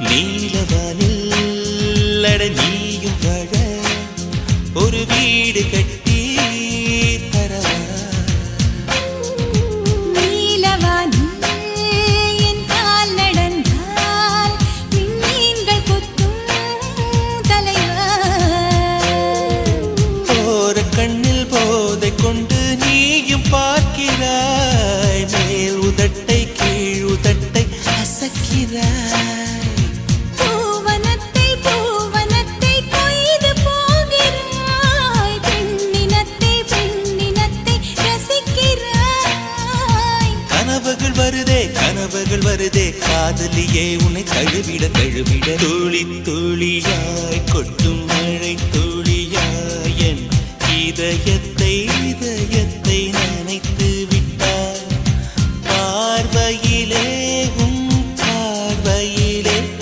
நீலவானில் அட நீயும் வாழ ஒரு வீடு கட்டி வருதே கனவுகள் வருதே காதலியே உன்னை கழுவிட கழுவிட துளி துளியாய் கொட்டும் மழை துளியாய் என் இதயத்தை இதயத்தை